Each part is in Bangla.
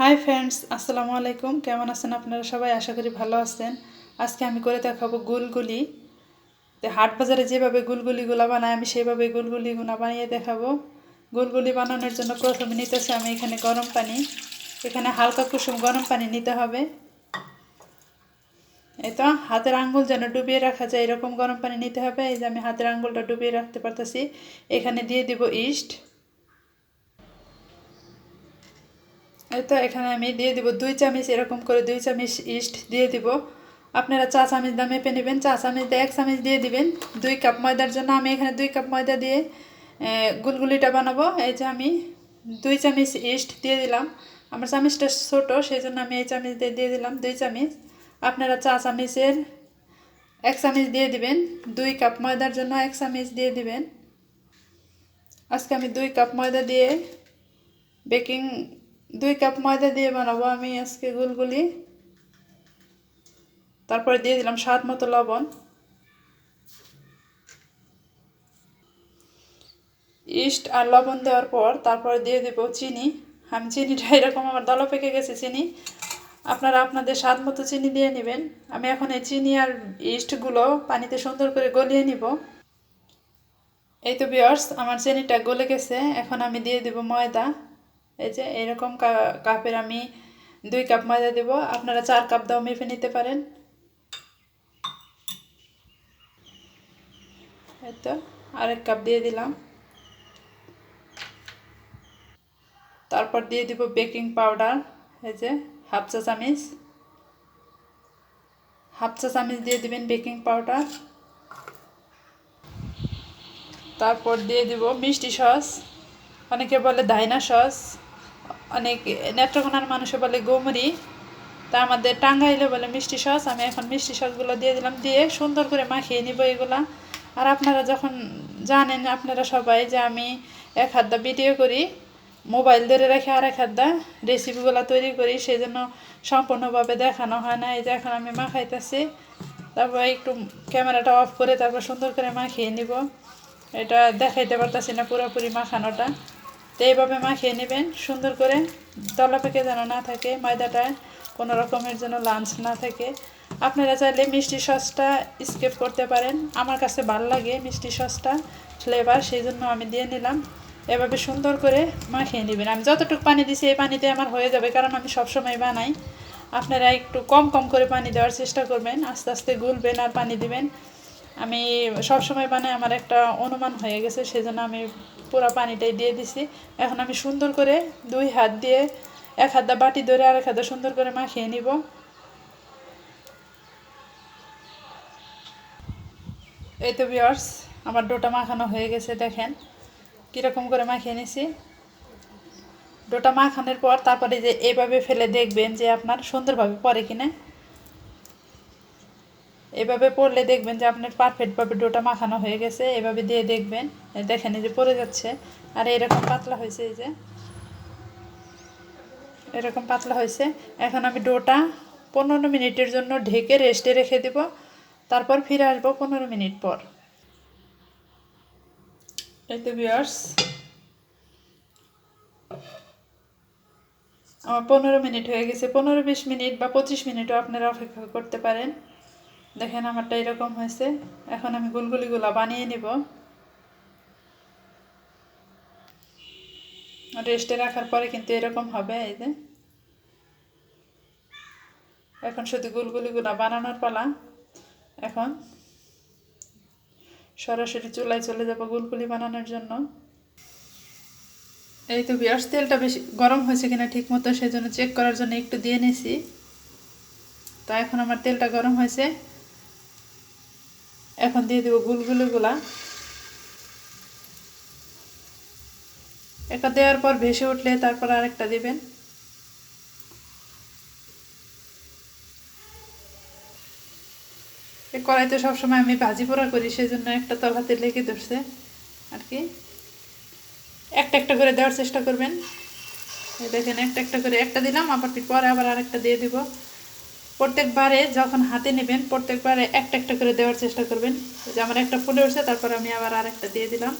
হাই ফ্রেন্ডস আসসালামু আলাইকুম। কেমন আছেন আপনারা সবাই? আশা করি ভালো আছেন। আজকে আমি করে দেখাবো গুলগুলি। হাট বাজারে যেভাবে গুলগুলিগুলো বানায় আমি সেইভাবে গুলগুলিগুলো বানিয়ে দেখাবো। গুলগুলি বানানোর জন্য প্রথমে নিতেছে আমি এখানে গরম পানি। এখানে হালকা কুসুম গরম পানি নিতে হবে। এই তো, হাতের আঙ্গুল যেন ডুবিয়ে রাখা যায়, এরকম গরম পানি নিতে হবে। এই যে আমি হাতের আঙ্গুলটা ডুবিয়ে রাখতে পারতেছি। এখানে দিয়ে দিব ইস্ট এই তো এখানে আমি দিয়ে দিব দুই চামচ এরকম করে দুই চামচ ইস্ট দিয়ে দিব। আপনারা চা চামচ দামে মেপে নেবেন, চা চামচ এক চামচ দিয়ে দিবেন। দুই কাপ ময়দার জন্য আমি এখানে দুই কাপ ময়দা দিয়ে গুলগুলিটা বানাবো। এই যে আমি দুই চামচ ইস্ট দিয়ে দিলাম। আমার চামচটা ছোটো সেই জন্য আমি এই চামচ দিয়ে দিয়ে দিলাম দুই চামচ। আপনারা চা চামচের এক চামচ দিয়ে দিবেন। দুই কাপ ময়দার জন্য এক চামচ দিয়ে দিবেন। আজকে আমি দুই কাপ ময়দা দিয়ে বেকিং দুই কাপ ময়দা দিয়ে বানাবো আমি আজকে গুলগুলি। তারপরে দিয়ে দিলাম স্বাদ মতো লবণ। ইস্ট আর লবণ দেওয়ার পর তারপরে দিয়ে দেবো চিনি। আমি চিনিটা এরকম আমার দলা পেকে গেছে চিনি। আপনারা আপনাদের স্বাদ মতো চিনি দিয়ে নেবেন। আমি এখন এই চিনি আর ইস্টগুলো পানিতে সুন্দর করে গলিয়ে নিব। এই তো বিয়ার্স আমার চিনিটা গলে গেছে। এখন আমি দিয়ে দেব ময়দা। এই যে এরকম কাপের আমি দুই কাপ ময়দা দেব। আপনারা চার কাপ দাও, মেপে নিতে পারেন। এই তো, আরেক কাপ দিয়ে দিলাম। তারপর দিয়ে দিব বেকিং পাউডার, এই যে হাফ চা চামিচ। হাফ চা চামিচ দিয়ে দিবেন বেকিং পাউডার। তারপর দিয়ে দিব মিষ্টি সস। অনেকে বলে দাইনা সস। অনেক নেত্রকোনার মানুষে বলে গোমরি, তা আমাদের টাঙ্গাইলে বলে মিষ্টি সস, আমি এখন মিষ্টি সসগুলো দিয়ে দিলাম, দিয়ে সুন্দর করে মাখিয়ে নিব এগুলা। আর আপনারা যখন জানেন, আপনারা সবাই যে আমি এক হাত ভিডিও করি, মোবাইল ধরে রেখে আর এক হাত রেসিপিগুলো তৈরি করি সেই জন্য সম্পূর্ণভাবে দেখানো হয় না। এই যে এখন আমি মাখাইতেছি, তারপর একটু ক্যামেরাটা অফ করে তারপর সুন্দর করে মাখিয়ে নিব। এটা দেখাইতে পারতেছি না পুরোপুরি মাখানোটা। তো এইভাবে মাখিয়ে নেবেন, সুন্দর করে। তলা পেকে যেন না থাকে ময়দাটায় কোনো রকমের যেন লাঞ্চ না থাকে। আপনারা চাইলে মিষ্টি সসটা স্কেপ করতে পারেন। আমার কাছে ভালো লাগে মিষ্টি সসটা ফ্লেভার সেই জন্য আমি দিয়ে নিলাম। এভাবে সুন্দর করে মাখিয়ে নেবেন। আমি যতটুকু পানি দিছি, এই পানিতে আমার হয়ে যাবে, কারণ আমি সবসময় বানাই। আপনারা একটু কম কম করে পানি দেওয়ার চেষ্টা করবেন, আস্তে আস্তে গুলবেন আর পানি দিবেন। আমি সব সময় বানাই আমার একটা অনুমান হয়ে গেছে, সেজন্য আমি পুরো পানিটাই দিয়ে দিছি। এখন আমি সুন্দর করে দুই হাত দিয়ে এক হাত বাটি ধরে আর এক হাত সুন্দর করে মাখিয়ে নিব। এই তো বিয়ার্স আমার ডোটা মাখানো হয়ে গেছে, দেখেন কীরকম করে মাখিয়ে নিছি। ডোটা মাখানোর পর তারপরে যে এভাবে ফেলে দেখবেন যে আপনার সুন্দরভাবে পরে কিনা। এভাবে পড়লে দেখবেন যে আপনার পারফেক্টভাবে ডোটা মাখানো হয়ে গেছে, এভাবে দিয়ে দেখবেন। দেখেন যে পড়ে যাচ্ছে। আর এরকম পাতলা হয়েছে এই যে। এরকম পাতলা হয়েছে। এখন আমি ডোটা পনেরো মিনিটের জন্য ঢেকে রেস্টে রেখে দেব। তারপর ফিরে আসব পনেরো মিনিট পর। এই তো বিয়ার্স আমার পনেরো মিনিট হয়ে গেছে। পনেরো বিশ মিনিট বা পঁচিশ মিনিটও আপনারা অপেক্ষা করতে পারেন। দেখেন আমারটা এরকম হয়েছে। এখন আমি গুলগুলিগুলা বানিয়ে নিব। রেস্টে রাখার পরে কিন্তু এরকম হবে, এই যে। এখন শুধু গুলগুলিগুলা বানানোর পালা। এখন সরাসরি চুলায় চলে যাব গুলগুলি বানানোর জন্য। এই তো বিয়ার্স তেলটা বেশি গরম হয়েছে কিনা ঠিক মতো সেজন্য চেক করার জন্য একটু দিয়ে নিছি। তো এখন আমার তেলটা গরম হয়েছে। এখন দিয়ে দেবো গুলগুলিগুলা একটা দেওয়ার পর ভেসে উঠলে তারপর আরেকটা দিবেন। কড়াইতে সবসময় আমি ভাজি পোড়া করি সেই জন্য একটা তলাতে লেগে ধরছে আর কি। একটা একটা করে দেওয়ার চেষ্টা করবেন। দেখেন, একটা একটা করে একটা দিলাম, আবার পরে আবার আরেকটা দিয়ে দিব। প্রত্যেকবারে যখন হাতে নেবেন, প্রত্যেকবারে একটা একটা করে দেওয়ার চেষ্টা করবেন। যে আমার একটা ফুলে উঠছে, তারপর আমি আবার আরেকটা দিয়ে দিলাম।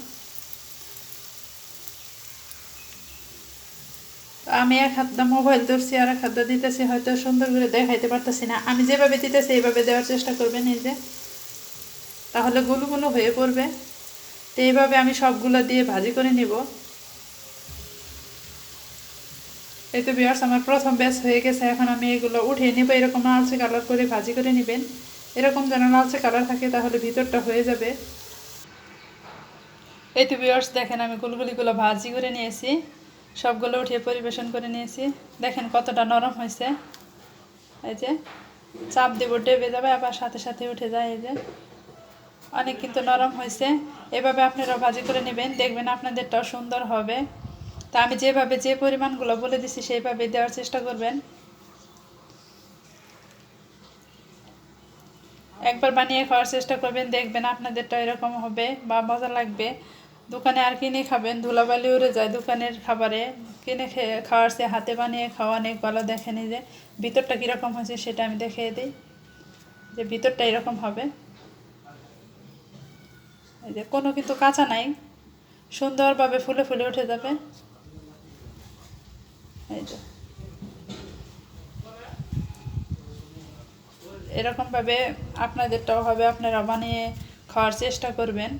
আমি এক হাত দিয়ে মোবাইল ধরছি, আর এক হাত দিয়ে দিতেছি, হয়তো সুন্দর করে দেখাইতে পারতেছি না। আমি যেভাবে দিতেছি, এইভাবে দেওয়ার চেষ্টা করবেন এই যে। তাহলে গুলো হয়ে পড়বে। তো এইভাবে আমি সবগুলো দিয়ে ভাজি করে নিব। এই তো বিয়ার্স আমার প্রথম ব্যাচ হয়ে গেছে, এখন আমি এগুলো উঠিয়ে নিব। এরকম লালচে কালার করে ভাজি করে নেবেন। এরকম যেন লালচে কালার থাকে, তাহলে ভিতরটা হয়ে যাবে। এই তো বিয়ার্স দেখেন আমি গুলগুলিগুলো ভাজি করে নিয়েছি। সবগুলো উঠিয়ে পরিবেশন করে নিয়েছি। দেখেন কতটা নরম হয়েছে। এই যে চাপ দেবো, ডেবে যাবে, আবার সাথে সাথে উঠে যায় এই যে। অনেক কিন্তু নরম হয়েছে। এভাবে আপনারা ভাজি করে নেবেন, দেখবেন আপনাদেরটাও সুন্দর হবে। তা আমি যেভাবে যে পরিমাণগুলো বলে দিছি সেইভাবে দেওয়ার চেষ্টা করবেন। একবার বানিয়ে খাওয়ার চেষ্টা করবেন, দেখবেন আপনাদেরটা এরকম হবে বা মজা লাগবে। দোকানে আর কিনে খাবেন, ধুলাবালি উড়ে যায় দোকানের খাবারে। কিনে খেয়ে খাওয়ার চেয়ে হাতে বানিয়ে খাওয়া অনেক ভালো দেখেনি যে, ভিতরটা কীরকম হয়েছে সেটা আমি দেখিয়ে দিই। যে ভিতরটা এরকম হবে। এই যে কোনো কিন্তু কাঁচা নাই, সুন্দরভাবে ফুলে ফুলে উঠে যাবে। এরকমভাবে আপনাদেরটাও হবে, আপনারা বানিয়ে খাওয়ার চেষ্টা করবেন।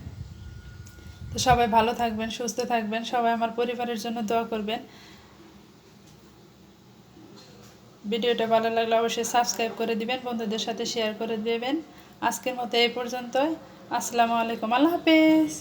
তো সবাই ভালো থাকবেন, সুস্থ থাকবেন, সবাই আমার পরিবারের জন্য দোয়া করবেন। ভিডিওটা ভালো লাগলে অবশ্যই সাবস্ক্রাইব করে দিবেন, বন্ধুদের সাথে শেয়ার করে দেবেন। আজকের মতো এই পর্যন্তই। আসসালামু আলাইকুম, আল্লাহ হাফেজ।